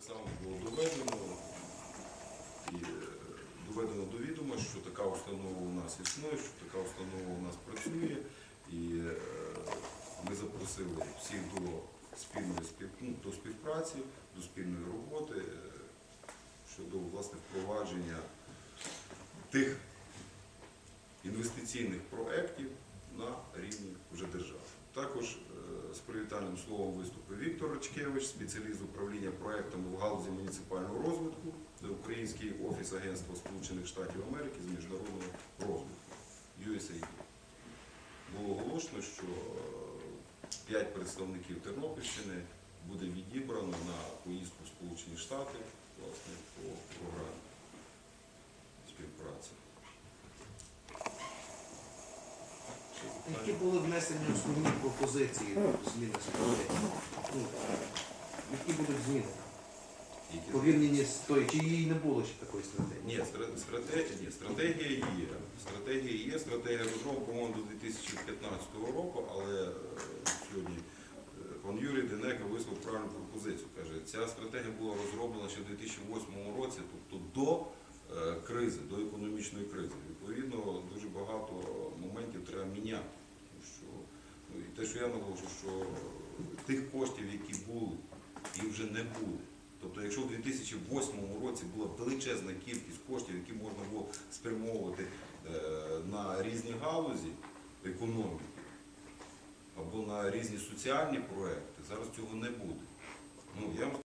Саме було доведено. І е, доведено до відома, що така установа у нас існує, що така установа у нас працює, і е, ми запросили всіх до спільної ну, до співпраці, до спільної роботи е, щодо власне впровадження тих інвестиційних проєктів на рівні вже держави. Також е, з привітальним словом виступив Віктор Рачкевич, спеціаліст управління проектами в галузі муніципального розвитку, Український офіс Агентства Сполучених Штатів Америки з міжнародного розвитку USAID. Було оголошено, що е, п'ять представників Тернопільщини буде відібрано на поїздку в Сполучені Штати власне, по програмі співпраці. Ще Які були внесені основні пропозиції зміни стратегії? Ну, які будуть зміни? Порівняні з тою, чи її не було ще такої стратегії? Ні, стратегія, ні, стратегія є. Стратегія є, стратегія розроблена, по-моєму, до 2015 року, але е, сьогодні е, пан Юрій Денека висловив правильну пропозицію. Каже, ця стратегія була розроблена ще в 2008 році, тобто до е, кризи, до економічної кризи. Відповідно, дуже багато моментів треба міняти. Тому що, ну, і що я наголошую, що тих коштів, які були, їх вже не буде. Тобто, якщо в 2008 році була величезна кількість коштів, які можна було спрямовувати е, на різні галузі економіки або на різні соціальні проекти, зараз цього не буде. Ну, я